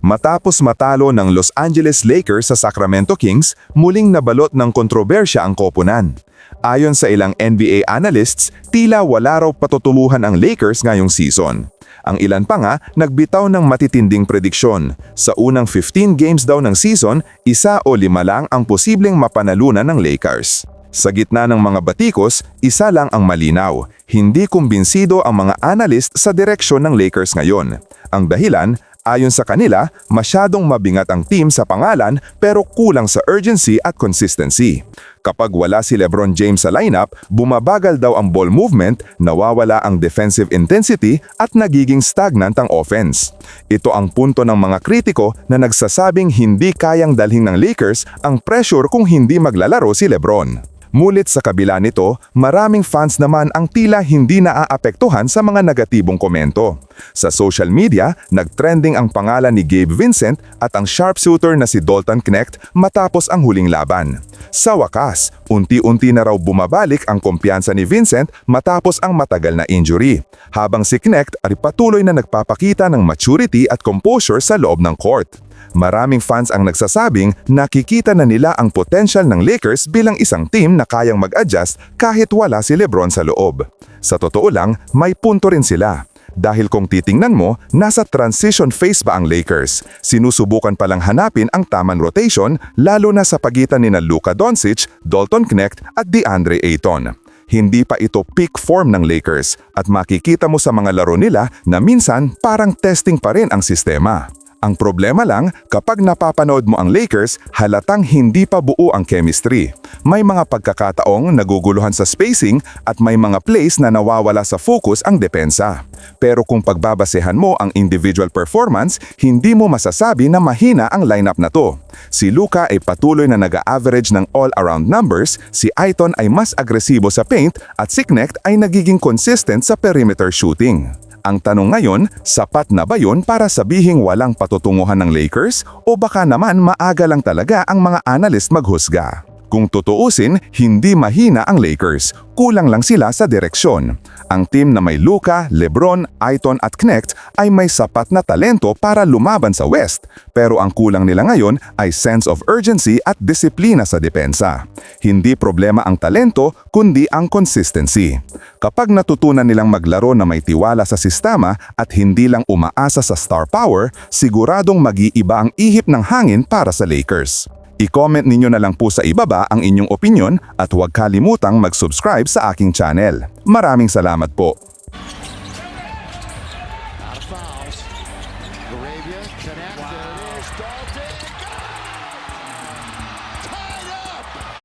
Matapos matalo ng Los Angeles Lakers sa Sacramento Kings, muling nabalot ng kontrobersya ang koponan. Ayon sa ilang NBA analysts, tila wala raw patutuluhan ang Lakers ngayong season. Ang ilan pa nga nagbitaw ng matitinding prediksyon. Sa unang 15 games daw ng season, isa o lima lang ang posibleng mapanalunan ng Lakers. Sa gitna ng mga batikos, isa lang ang malinaw. Hindi kumbinsido ang mga analyst sa direksyon ng Lakers ngayon. Ang dahilan, ayon sa kanila, masyadong mabingat ang team sa pangalan pero kulang sa urgency at consistency. Kapag wala si LeBron James sa lineup, bumabagal daw ang ball movement, nawawala ang defensive intensity at nagiging stagnant ang offense. Ito ang punto ng mga kritiko na nagsasabing hindi kayang dalhin ng Lakers ang pressure kung hindi maglalaro si LeBron. Mulit sa kabila nito, maraming fans naman ang tila hindi naaapektuhan sa mga negatibong komento. Sa social media, nagtrending ang pangalan ni Gabe Vincent at ang sharpshooter na si Dalton Knecht matapos ang huling laban. Sa wakas, unti-unti na raw bumabalik ang kumpiyansa ni Vincent matapos ang matagal na injury, habang si Knecht ay patuloy na nagpapakita ng maturity at composure sa loob ng court. Maraming fans ang nagsasabing nakikita na nila ang potential ng Lakers bilang isang team na kayang mag-adjust kahit wala si Lebron sa loob. Sa totoo lang, may punto rin sila. Dahil kung titingnan mo, nasa transition phase pa ang Lakers. Sinusubukan palang hanapin ang tamang rotation lalo na sa pagitan ni na Luka Doncic, Dalton Knecht at DeAndre Ayton. Hindi pa ito peak form ng Lakers at makikita mo sa mga laro nila na minsan parang testing pa rin ang sistema. Ang problema lang, kapag napapanood mo ang Lakers, halatang hindi pa buo ang chemistry. May mga pagkakataong naguguluhan sa spacing at may mga plays na nawawala sa focus ang depensa. Pero kung pagbabasehan mo ang individual performance, hindi mo masasabi na mahina ang lineup na to. Si Luka ay patuloy na nag-average ng all-around numbers, si Aiton ay mas agresibo sa paint at si Knecht ay nagiging consistent sa perimeter shooting. Ang tanong ngayon, sapat na ba yun para sabihing walang patutunguhan ng Lakers o baka naman maaga lang talaga ang mga analyst maghusga? Kung tutuusin, hindi mahina ang Lakers, kulang lang sila sa direksyon. Ang team na may Luka, Lebron, Aiton at Knecht ay may sapat na talento para lumaban sa West. Pero ang kulang nila ngayon ay sense of urgency at disiplina sa depensa. Hindi problema ang talento, kundi ang consistency. Kapag natutunan nilang maglaro na may tiwala sa sistema at hindi lang umaasa sa star power, siguradong mag-iiba ang ihip ng hangin para sa Lakers. I-comment ninyo na lang po sa ibaba ang inyong opinion at huwag kalimutang mag-subscribe sa aking channel. Maraming salamat po. Out of fouls. Arabia connect. There it is. Dalton.